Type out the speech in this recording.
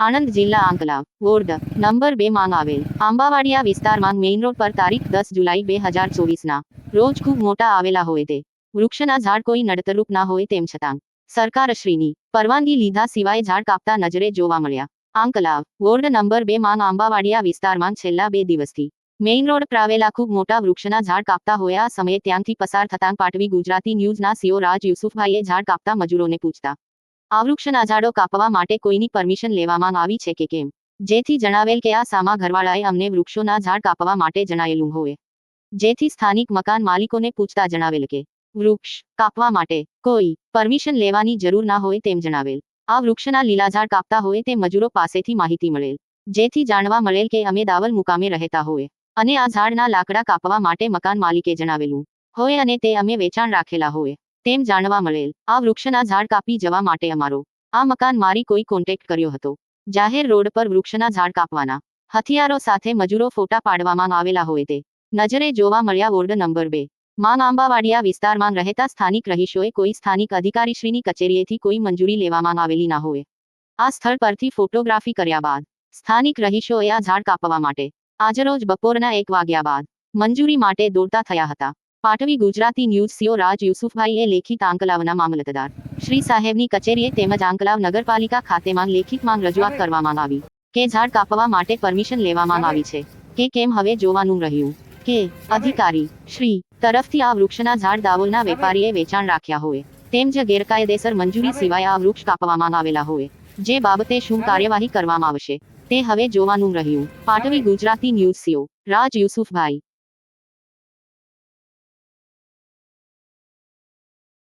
આણંદ જિલ્લા Anklav ward number બે માંગ આવેલ, આંબાવાડિયા વિસ્તારમાં મેઇન રોડ પર તારીખ દસ જુલાઈ બે હજાર ચોવીસના, રોજ ખૂબ મોટા આવેલા હોય તે, વૃક્ષના ઝાડ કોઈ નડતરૂપ ના હોય તેમ છતાં, સરકારશ્રીની પરવાનગી લીધા સિવાય ઝાડ કાપતા નજરે જોવા મળ્યા. આંકલાવ વોર્ડ નંબર બે માંગ આંબાવાડિયા વિસ્તારમાં છેલ્લા બે દિવસથી, મેઇન રોડ પર આવેલા ખૂબ મોટા વૃક્ષના ઝાડ કાપતા હોય સમયે ત્યાંથી પસાર થતાં પાટવી ગુજરાતી ન્યૂઝના સીઓ રાજ યુસુફભાઈએ ઝાડ કાપતા મજૂરોને પૂછતા આ વૃક્ષના ઝાડો કાપવા માટે કોઈની પરમિશન લેવામાં આવી છે કે કેમ? જેથી જણાવેલ કે આ સામા ઘરવાળાએ અમને વૃક્ષોના ઝાડ કાપવા માટે જણાવેલું હોય. જેથી સ્થાનિક મકાન માલિકોને પૂછતા જણાવેલ કે, વૃક્ષ કાપવા માટે કોઈ પરમિશન લેવાની જરૂર ના હોય તેમ જણાવેલ. આ વૃક્ષના લીલા ઝાડ કાપતા હોય તે મજૂરો પાસેથી માહિતી મળેલ. જેથી જાણવા મળેલ કે અમે દાવલ મુકામે રહેતા હોય. અને આ ઝાડના લાકડા કાપવા માટે મકાન માલિકે જણાવેલું હોય અને તે અમે વેચાણ રાખેલા હોય. તેમ જાણવા મળેલ, આ વૃક્ષના ઝાડ કાપી જવા માટે અમારો. આ મકાન મારી કોઈ કોન્ટેક્ટ કર્યો હતો. જાહેર રોડ પર વૃક્ષના ઝાડ કાપવાના. હથિયારો સાથે મજૂરો ફોટા પાડવામાં આવેલા હોય તે. નજરે જોવા મળ્યા વોર્ડ નંબર બે. માંગ આંબાવાડિયા વિસ્તારમાં રહેતા સ્થાનિક રહીશોએ કોઈ સ્થાનિક અધિકારીશ્રીની કચેરીએથી કોઈ મંજૂરી લેવામાં આવેલી ના હોય. આ સ્થળ પરથી ફોટોગ્રાફી કર્યા બાદ, સ્થાનિક રહીશોએ આ ઝાડ કાપવા માટે, આજરોજ બપોરના એક વાગ્યા બાદ, મંજૂરી માટે દોડતા થયા હતા. પાટવી ગુજરાતી ન્યૂઝ સીઓ રાજ યુસુફભાઈએ લેખિત આંકલાવના મામલતદાર. શ્રી સાહેબની કચેરીએ તેમજ આંકલાવ નગરપાલિકા ખાતેમાં લેખિત માંગ રજૂઆત કરવામાં આવી. કે ઝાડ કાપવા માટે પરમિશન લેવામાં આવી છે. કે કેમ હવે જોવાનું રહ્યું. કે અધિકારી શ્રી તરફથી આ વૃક્ષના ઝાડ દાવોલના વેપારીએ વેચાણ રાખ્યા હોય. તેમ જ ગેરકાયદેસર મંજૂરી સિવાય આ વૃક્ષ કાપવામાં આવેલા હોય. જે બાબતે શું કાર્યવાહી કરવામાં આવશે તે હવે જોવાનું રહ્યું. Patvi Gujarati news CO Raj Yusufbhai.